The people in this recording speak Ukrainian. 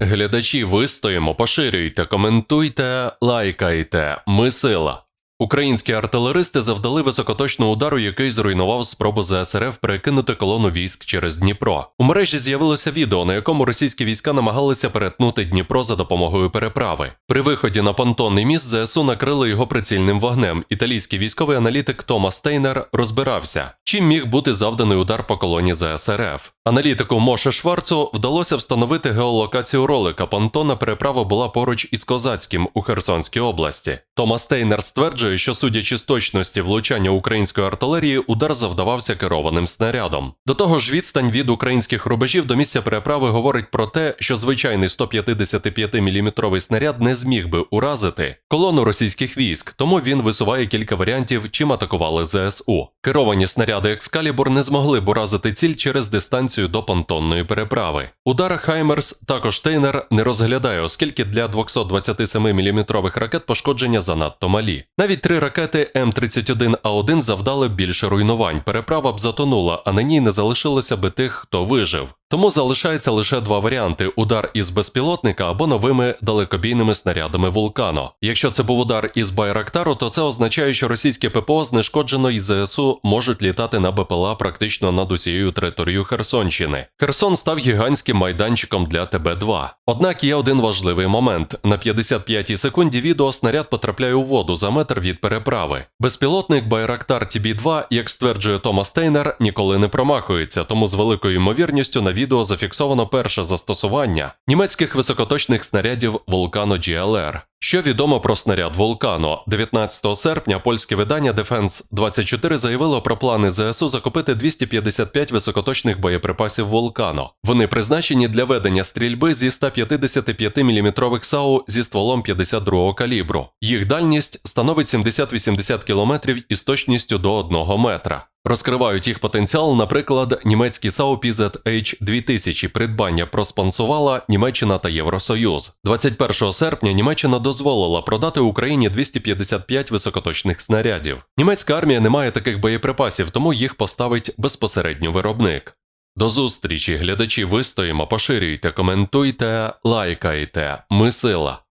Глядачі, вистоїмо, поширюйте, коментуйте, лайкайте. Ми сила. Українські артилеристи завдали високоточного удару, який зруйнував спробу ЗСРФ перекинути колону військ через Дніпро. У мережі з'явилося відео, на якому російські війська намагалися перетнути Дніпро за допомогою переправи. При виході на понтонний міст ЗСУ накрили його прицільним вогнем. Італійський військовий аналітик Томас Стейнер розбирався, чим міг бути завданий удар по колоні ЗСРФ. Аналітику Моше Шварцу вдалося встановити геолокацію ролика. Понтонна переправа була поруч із Козацьким у Херсонській області. Томас Стейнер стверджує, що судячи з точності влучання української артилерії, удар завдавався керованим снарядом. До того ж, відстань від українських рубежів до місця переправи говорить про те, що звичайний 155-мм снаряд не зміг би уразити колону російських військ, тому він висуває кілька варіантів, чим атакували ЗСУ. Керовані снаряди Екскалібур не змогли б уразити ціль через дистанцію до понтонної переправи. Удар Хаймерс також Тейнер не розглядає, оскільки для 227-мм ракет пошкодження занадто малі. Навіть три ракети М31А1 завдали більше руйнувань. Переправа б затонула, а на ній не залишилося би тих, хто вижив. Тому залишається лише два варіанти: удар із безпілотника або новими далекобійними снарядами вулкано. Якщо це був удар із Байрактару, то це означає, що російське ППО знешкоджено і ЗСУ можуть літати на БПЛА практично над усією територією Херсонщини. Херсон став гігантським майданчиком для ТБ2. Однак є один важливий момент: на 55-й секунді відео снаряд потрапляє у воду за метр від переправи. Безпілотник Байрактар TB2, як стверджує Томас Стейнер, ніколи не промахується, тому з великою ймовірністю на відео зафіксовано перше застосування німецьких високоточних снарядів Volcano GLR. Що відомо про снаряд Волкано? 19 серпня польське видання Defense 24 заявило про плани ЗСУ закупити 255 високоточних боєприпасів Волкано. Вони призначені для ведення стрільби зі 155-мм САУ зі стволом 52-го калібру. Їх дальність становить 70-80 км із точністю до 1 метра. Розкривають їх потенціал, наприклад, німецький САУ PZH-2000 придбання проспонсувала Німеччина та Євросоюз. 21 серпня Німеччина дозволила продати Україні 255 високоточних снарядів. Німецька армія не має таких боєприпасів, тому їх поставить безпосередньо виробник. До зустрічі, глядачі, вистоїмо, поширюйте, коментуйте, лайкайте. Ми сила.